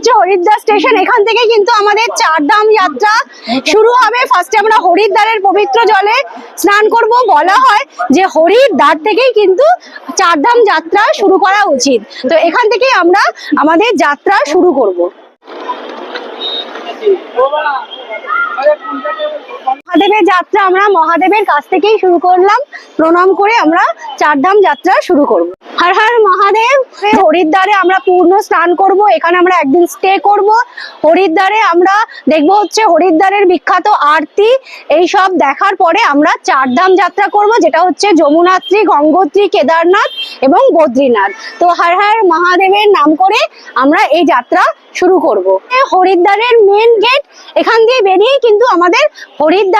হচ্ছে হরিদ্বার স্টেশন। এখান থেকে কিন্তু আমাদের চারধাম যাত্রা শুরু হবে। ফার্স্টে আমরা হরিদ্বারের পবিত্র জলে স্নান করব। বলা হয় যে হরিদ্বার থেকেই কিন্তু চারধাম যাত্রা শুরু করা উচিত। তো এখান থেকে আমরা আমাদের যাত্রা শুরু করব। মহাদেবের যাত্রা আমরা মহাদেবের কাছ থেকেই শুরু করলাম। প্রণাম করে আমরা চারধাম যাত্রা শুরু করব। হর হর মহাদেব হরিদ্বারে আমরা পূর্ণ স্নান করব। এখানে আমরা একদিন স্টে করব। হরিদ্বারে আমরা দেখব হচ্ছে হরিদ্বারের বিখ্যাত আরতি। এই সব দেখার পরে আমরা চারধাম যাত্রা করব, যেটা হচ্ছে যমুনাত্রী, গঙ্গোত্রী, কেদারনাথ এবং বদ্রীনাথ। তো হর হর মহাদেবের নাম করে আমরা এই যাত্রা শুরু করব। হরিদ্বারের মেন গেট এখান দিয়ে বেরিয়ে কিন্তু আমাদের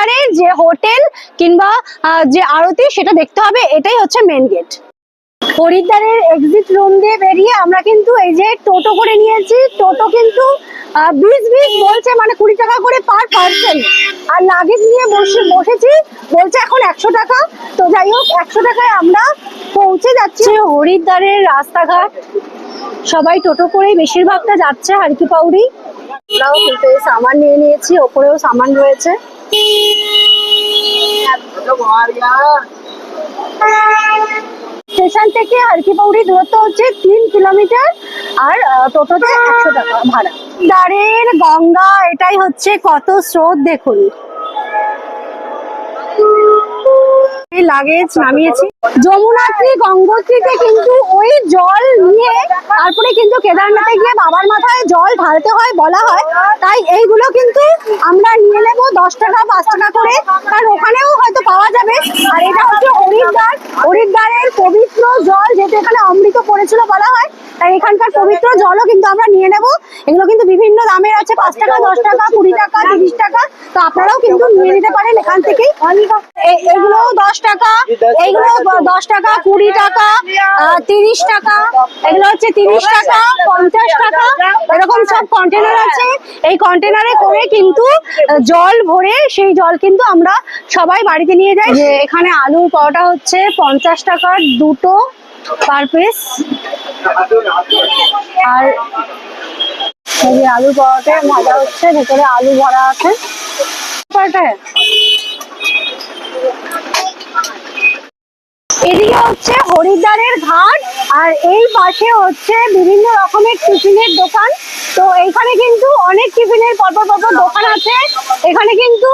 হরিদ্বারের যে হোটেল কিংবা যে আরতি সেটা দেখতে হবে, এটাই হচ্ছে মেন গেট হরিদ্বারের এক্সিট রুম দিয়ে বেরিয়ে আমরা কিন্তু এই যে টোটো করে নিয়েছি। টোটো কিন্তু বিশ বিশ বলছে মানে কুড়ি টাকা করে পার পার্সন আর লাগেজ নিয়ে বসে, বসেছি, বলছে এখন একশো টাকা। তো যাই হোক, একশো টাকায় আমরা পৌঁছে যাচ্ছি। হরিদ্বারের রাস্তাঘাট, সবাই টোটো করেই বেশিরভাগটা যাচ্ছে, হারকি পাউরি। আমরাও সামান নিয়ে নিয়েছি, ওপরেও সামান রয়েছে। স্টেশন থেকে হারকি পাউরি দূরত্ব হচ্ছে তিন কিলোমিটার, আর টোটোতে একশো টাকা ভাড়া। দাঁড়ের গঙ্গা, এটাই হচ্ছে কত স্রোত দেখুন। লাগেজ নামিয়েছি। যমুনাত্রী, গঙ্গোত্রীতে কিন্তু ওই জল নিয়ে, তারপরে কিন্তু কেদারনাথে গিয়ে বাবার মাথায় জল ঢালতে হয় বলা হয়, তাই এইগুলো কিন্তু আমরা নিয়ে নেব দশ টাকা, পাঁচ টাকা করে। কারণ ওখানেও হয়তো পাওয়া যাবে। আর এটা হচ্ছে হরিদ্বার হরিদ্বারের পবিত্র জল, যেহেতু এখানে অমৃত পড়েছিল বলা হয়, তাই এখানকার পবিত্র জলও কিন্তু আমরা নিয়ে নেব। এগুলো কিন্তু বিভিন্ন দামের আছে, পাঁচ টাকা, দশ টাকা, কুড়ি টাকা, তিরিশ টাকা। তো আপনারাও কিন্তু নিয়ে নিতে পারেন এখান থেকেই। এগুলো দশ টাকা এইগুলো দশ টাকা, কুড়ি টাকা তিরিশ টাকা। এগুলো হচ্ছে তিরিশ টাকা, পঞ্চাশ টাকা। এরকম সব কন্টেনার আছে। এই কন্টেনারে করে কিন্তু আহ, জল ভরে সেই জল কিন্তু আমরা সবাই বাড়িতে নিয়ে যাই। যে এখানে আলুর পরোটা হচ্ছে পঞ্চাশ টাকার দুটো পার পিস। আর এই যে আলু পরোটা ভাজা হচ্ছে ভেতরে আলু ভরা আছে। পরোটা এদিকে হচ্ছে হরিদ্বারের ঘাট আর এই পাশে হচ্ছে বিভিন্ন রকমের টিফিনের দোকান। তো এখানে কিন্তু অনেক টিফিনের পরপর পরপর দোকান আছে। এখানে কিন্তু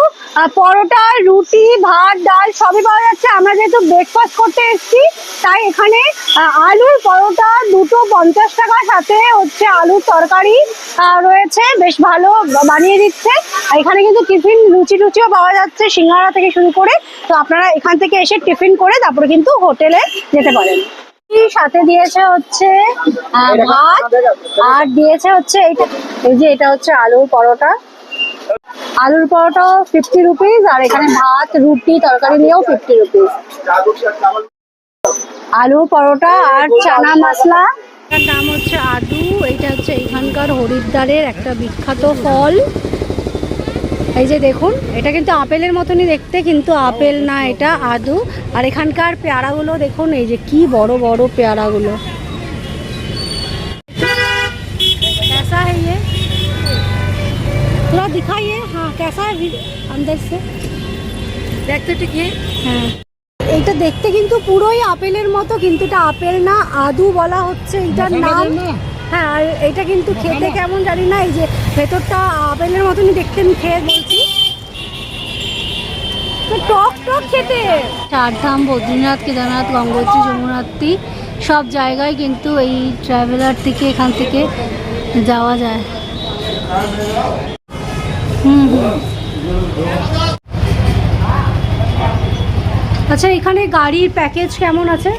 পরোটা, রুটি, ভাত, ডাল সবই পাওয়া যাচ্ছে। আমরা যেহেতু ব্রেকফাস্ট করতে এসেছি, তাই এখানে আলুর পরোটা দুটো পঞ্চাশ টাকার সাথে হচ্ছে আলুর তরকারি রয়েছে। বেশ ভালো বানিয়ে দিচ্ছে। এখানে কিন্তু টিফিন লুচি টুচিও পাওয়া যাচ্ছে সিঙ্গারা থেকে শুরু করে। তো আপনারা এখান থেকে এসে টিফিন করে তারপরে কিন্তু হোটেলে যেতে পারেন। সাথে দিয়েছে হচ্ছে ভাত আর দিয়েছে হচ্ছে এইটা এই যে এটা হচ্ছে আলুর পরোটা। আলুর পরোটা ফিফটি রুপিস আর এখানে ভাত রুটি তরকারি নিয়েও ফিফটি রুপিস আলু পরোটা আর চানা মশলা। এটার নাম হচ্ছে আদু এটা হচ্ছে এখানকার হরিদ্বারের একটা বিখ্যাত ফল। এই যে দেখুন এটা কিন্তু আপেলের মতনই দেখতে কিন্তু আপেল না এটা আদু আর এখানকার পেয়ারাগুলো দেখুন এই যে কি বড় বড় পেয়ারাগুলো कैसा है ये थोड़ा दिखाइए हाँ कैसा है वीडियो अंदर से দেখতে ঠিক হ্যাঁ এইটা দেখতে কিন্তু পুরোই আপেলের মতো কিন্তু এটা আপেল না আদু বলা হচ্ছে এটার নাম হ্যাঁ আর এটা কিন্তু খেতে কেমন জানি না এই যে ভেতরটা আপেলের মতনই দেখতে আমি খেয়ে বলছি। টক টক খেতে। চারধাম বদ্রীনাথ কেদারনাথ গঙ্গোত্রী যমুনাত্রী সব জায়গায় কিন্তু এই ট্রাভেলার থেকে এখান থেকে যাওয়া যায়। হুম হুম। আচ্ছা এখানে গাড়ির প্যাকেজ কেমন আছে?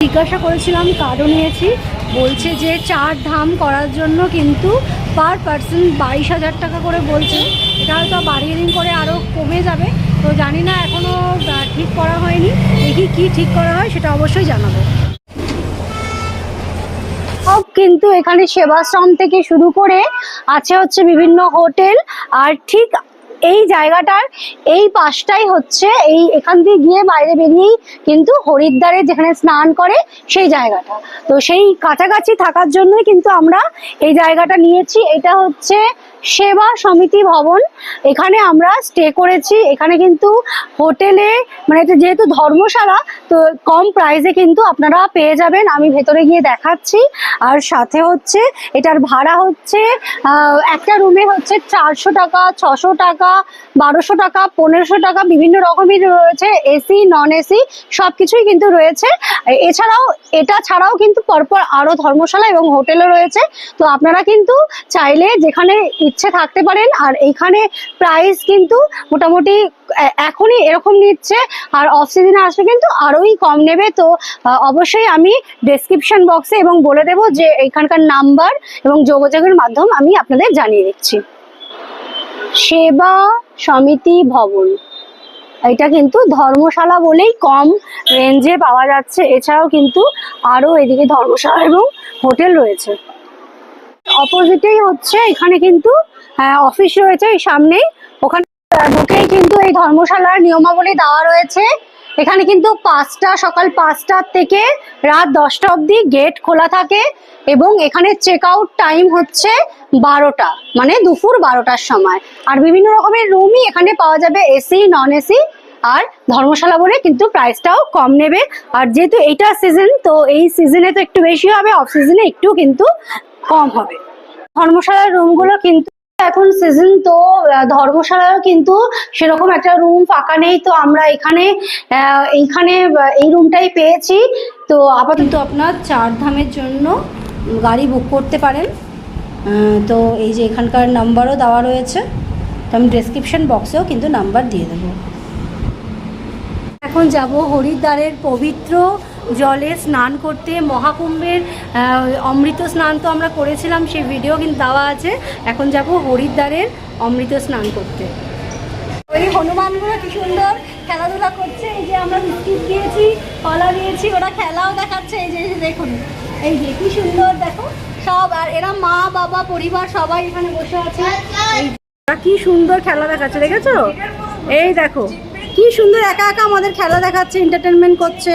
জিজ্ঞাসা করেছিলাম কার্ডও নিয়েছি। বলছে যে চার ধাম করার জন্য কিন্তু পার পার্সন বাইশ হাজার টাকা করে বলছে। এটা হয়তো বাড়িয়ে দিন করে আরও কমে যাবে। তো জানি না এখনও ঠিক করা হয়নি। দেখি কি ঠিক করা হয় সেটা অবশ্যই জানাব। কিন্তু এখানে সেবাশ্রম থেকে শুরু করে আছে হচ্ছে বিভিন্ন হোটেল। আর ঠিক এই জায়গাটার এই পাশটাই হচ্ছে এই এখান দিয়ে গিয়ে বাইরে বেরিয়েই কিন্তু হরিদ্বারে যেখানে স্নান করে সেই জায়গাটা। তো সেই কাছাকাছি থাকার জন্যই কিন্তু আমরা এই জায়গাটা নিয়েছি। এটা হচ্ছে সেবা সমিতি ভবন। এখানে আমরা স্টে করেছি। এখানে কিন্তু হোটেলে মানে যেহেতু ধর্মশালা, তো কম প্রাইসে কিন্তু আপনারা পেয়ে যাবেন। আমি ভেতরে গিয়ে দেখাচ্ছি। আর সাথে হচ্ছে, এটার ভাড়া হচ্ছে একটা রুমে হচ্ছে চারশো টাকা, ছশো টাকা, বারোশো টাকা, পনেরোশো টাকা, বিভিন্ন রকমের রয়েছে। এসি নন এসি সব কিছুই কিন্তু রয়েছে। এছাড়াও, এটা ছাড়াও কিন্তু পরপর আরও ধর্মশালা এবং হোটেলও রয়েছে। তো আপনারা কিন্তু চাইলে যেখানে ইচ্ছে থাকতে পারেন, আর এইখানে প্রাইস কিন্তু মোটামুটি এখনই এরকম নিচ্ছে আর অফ সিজনে আসলে কিন্তু আরোই কম নেবে। তো অবশ্যই আমি ডেসক্রিপশন বক্সে এবং বলে দেবো যে এখানকার নাম্বার এবং যোগাযোগের মাধ্যম আমি আপনাদের জানিয়ে দিচ্ছি। সেবা সমিতি ভবন। এটা কিন্তু ধর্মশালা বলেই কম রেঞ্জে পাওয়া যাচ্ছে। এছাড়াও কিন্তু আরও এদিকে ধর্মশালা এবং হোটেল রয়েছে। অপোজিটেই হচ্ছে, এখানে কিন্তু অফিস রয়েছে, এই সামনেই। ওখানে ঢুকেই কিন্তু এই ধর্মশালার নিয়মাবলী দেওয়া রয়েছে। এখানে কিন্তু পাঁচটা, সকাল পাঁচটার থেকে রাত দশটা অবধি গেট খোলা থাকে এবং এখানে চেক আউট টাইম হচ্ছে বারোটা মানে দুপুর বারোটার সময়। আর বিভিন্ন রকমের রুমই এখানে পাওয়া যাবে এসি নন এসি আর ধর্মশালা বলে কিন্তু প্রাইসটাও কম নেবে। আর যেহেতু এইটা সিজন তো এই সিজনে তো একটু বেশি হবে অফ সিজনে একটু কিন্তু কম হবে। ধর্মশালার রুমগুলো কিন্তু এখন সিজন তো ধর্মশালারও কিন্তু সেরকম একটা রুম ফাঁকা নেই। তো আমরা এখানে এইখানে এই রুমটাই পেয়েছি। তো আপাতত আপনার চার ধামের জন্য গাড়ি বুক করতে পারেন। তো এই যে এখানকার নাম্বারও দেওয়া রয়েছে। তো আমি ডেসক্রিপশন বক্সেও কিন্তু নাম্বার দিয়ে দেবো। এখন যাব হরিদ্বারের পবিত্র জলে স্নান করতে, মহাকুম্ভের অমৃত স্নান তো আমরা করেছিলাম, সেই ভিডিও কিন্তু দেওয়া আছে। এখন যাব হরিদ্বারের অমৃত স্নান করতে। ওই হনুমানগুলো কি সুন্দর খেলাধুলা করছে, এই যে আমরা বিস্কিট দিয়েছি, কলা দিয়েছি, ওরা খেলাও দেখাচ্ছে, এই যে দেখুন, এই যে কি সুন্দর, দেখো, সব, আর এরা মা, বাবা, পরিবার সবাই এখানে বসে আছে। এই কি সুন্দর খেলা দেখাচ্ছে, দেখেছ? এই দেখো কি সুন্দর একা একা আমাদের খেলা দেখাচ্ছে এন্টারটেনমেন্ট করছে।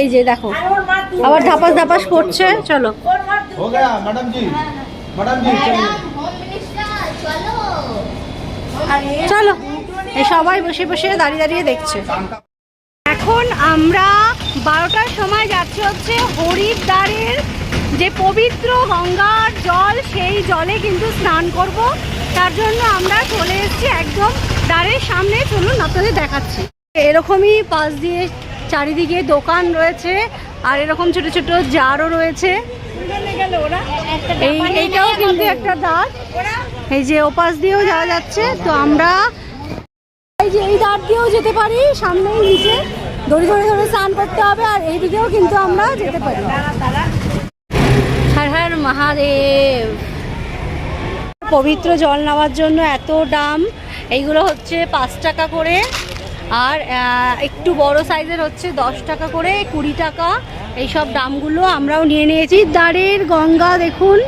এই যে দেখো আবার ধাপাস ধাপাস করছে চলো। চলো। সবাই বসে বসে দাঁড়িয়ে দাঁড়িয়ে দেখছে। এখন আমরা বারোটার সময় যাচ্ছি হচ্ছে হরিদ্বারের যে পবিত্র গঙ্গার জল সেই জলে কিন্তু স্নান করব। তার জন্য আমরা চলে এসেছি একদম দ্বারের সামনে চলুন আপনাদের দেখাচ্ছি। এরকমই পাশ দিয়ে চারিদিকে দোকান রয়েছে, আর এরকম ছোট ছোট জারও রয়েছে। এই এইটাও কিন্তু একটা দ্বার। এই যে ওপাশ দিয়েও যাওয়া যাচ্ছে, তো আমরা এই যে এই দাঁড় দিয়েও যেতে পারি সামনেই নিচে দড়ি ধরে ধরে স্নান করতে হবে, আর এই দিকেও কিন্তু আমরা যেতে পারি। হর হর মহাদেব। পবিত্র জল নেওয়ার জন্য এত দাম এইগুলো হচ্ছে পাঁচ টাকা করে। আর একটু বড় সাইজের হচ্ছে দশ টাকা করে, কুড়ি টাকা। এইসব দামগুলো আমরাও নিয়ে নিয়েছি। দ্বারের গঙ্গা দেখুন।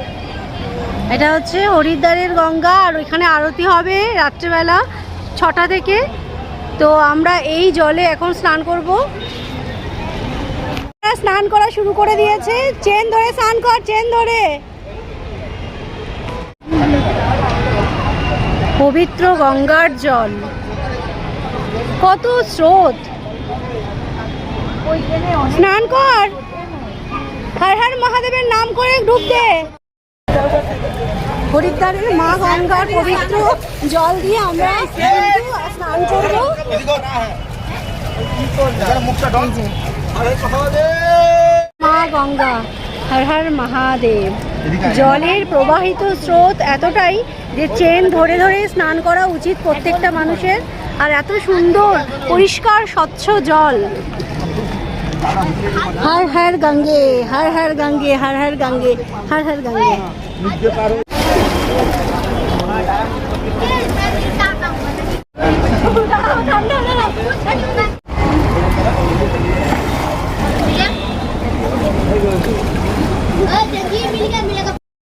এটা হচ্ছে হরিদ্বারের গঙ্গা, আর ওইখানে আরতি হবে রাত্রেবেলা ছটা থেকে। তো আমরা এই জলে এখন স্নান করব। স্নান করা শুরু করে দিয়েছে। চেন ধরে স্নান কর, চেন ধরে। পবিত্র গঙ্গার জল। কত স্রোত। স্নান কর। হর হর মহাদেবের নাম করে ডুব দে। হরিদ্বারের মা গঙ্গার পবিত্র জল দিয়ে আমরা স্নান করব। মা গঙ্গা হর হর মহাদেব। জলের প্রবাহিত স্রোত এতটাই যে চেন ধরে ধরে স্নান করা উচিত প্রত্যেকটা মানুষের। আর এত সুন্দর পরিষ্কার স্বচ্ছ জল। হার হর গঙ্গে হার হার গঙ্গে হার হর গাঙ্গে হার হার গঙ্গে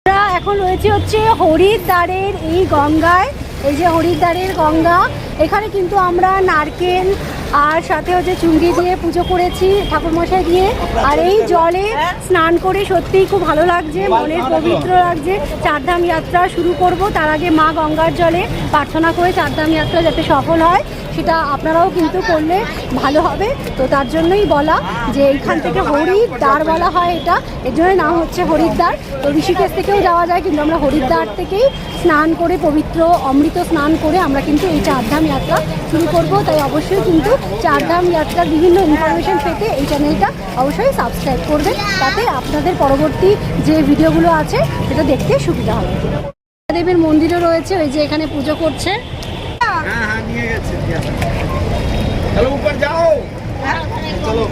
আমরা এখন রয়েছে হচ্ছে হরিদ্বারের এই গঙ্গায়, এই যে হরিদ্বারের গঙ্গা, এখানে কিন্তু আমরা নারকেল আর সাথে হচ্ছে চুঙ্গি দিয়ে পুজো করেছি ঠাকুরমশাই দিয়ে। আর এই জলে স্নান করে সত্যিই খুব ভালো লাগছে, মনের পবিত্র লাগছে। চারধাম যাত্রা শুরু করব, তার আগে মা গঙ্গার জলে প্রার্থনা করে চারধাম যাত্রা যাতে সফল হয়। সেটা আপনারাও কিন্তু করলে ভালো হবে। তো তার জন্যই বলা যে এইখান থেকে হরিদ্বার বলা হয় এটা। এর জন্য নাম হচ্ছে হরিদ্বার। তো ঋষিকেশ থেকেও যাওয়া যায়, কিন্তু আমরা হরিদ্বার থেকেই স্নান করে, পবিত্র অমৃত স্নান করে আমরা কিন্তু এই চারধাম যাত্রা শুরু করব। তাই অবশ্যই কিন্তু চারধাম যাত্রার বিভিন্ন ইনফরমেশন পেতে এই চ্যানেলটা অবশ্যই সাবস্ক্রাইব করবেন। তাতে আপনাদের পরবর্তী যে ভিডিওগুলো আছে, সেটা দেখতে সুবিধা হবে। দেবের মন্দিরও রয়েছে, ওই যে এখানে পুজো করছে। हाँ হ্যাঁ নিয়ে গেছে চলো উপর যাও। চলো।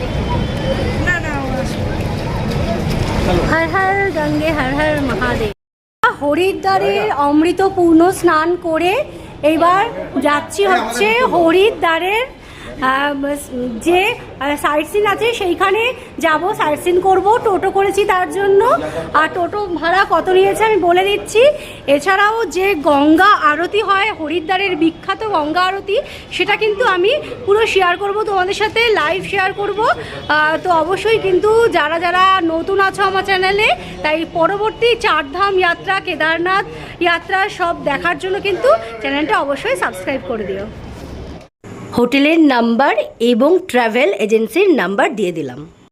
হর হর গঙ্গে হর হর মহাদেব। হরিদ্বারের অমৃতপূর্ণ স্নান করে এবার যাচ্ছি হচ্ছে হরিদ্বারের যে সাইট সিন আছে, সেইখানে যাব সাইট সিন করব, টোটো করেছি তার জন্য। আর টোটো ভাড়া কত নিয়েছে আমি বলে দিচ্ছি। এছাড়াও যে গঙ্গা আরতি হয়, হরিদ্বারের বিখ্যাত গঙ্গা আরতি, সেটা কিন্তু আমি পুরো শেয়ার করব, তোমাদের সাথে লাইভ শেয়ার করব। তো অবশ্যই কিন্তু যারা যারা নতুন আছো আমার চ্যানেলে তাই পরবর্তী চারধাম যাত্রা, কেদারনাথ যাত্রা সব দেখার জন্য কিন্তু চ্যানেলটা অবশ্যই সাবস্ক্রাইব করে দিও। হোটেলের নাম্বার এবং ট্রাভেল এজেন্সির নাম্বার দিয়ে দিলাম।